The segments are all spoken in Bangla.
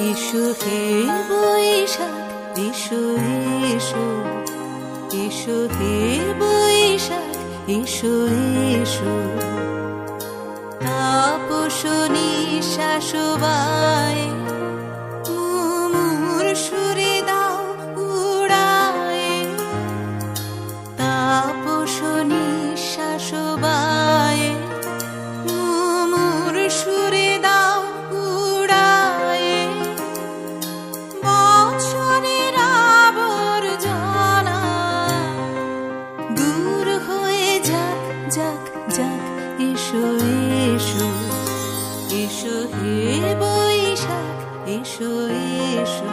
এসো বৈশাখ এসো এসো এসো হে বৈশাখ এসো এসো শাসবায় এসো এসো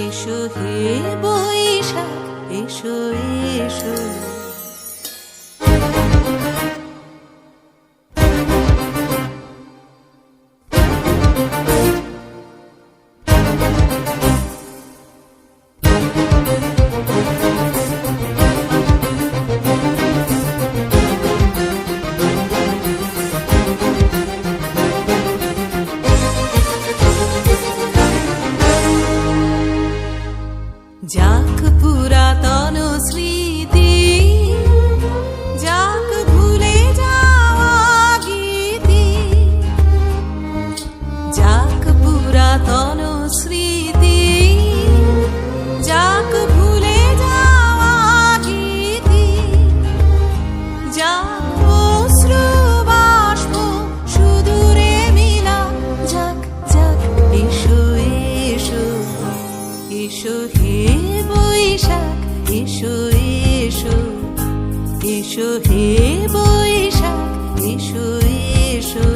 এসো হে বৈশাখ এসো এসো। যাক পুরাতন এসো হে বৈশাখ এসো এসো।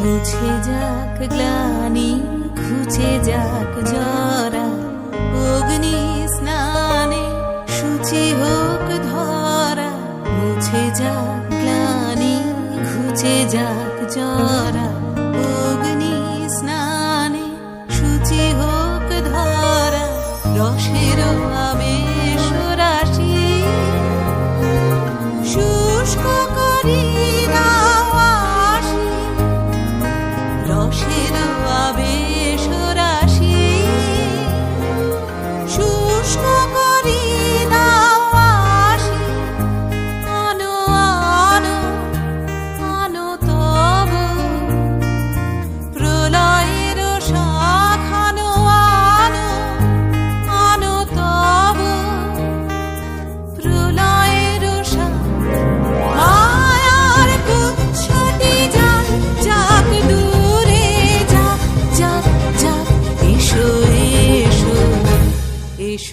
মুছে যাক গ্লানি ঘুচে যাক জরা অগ্নি রসের আবেশ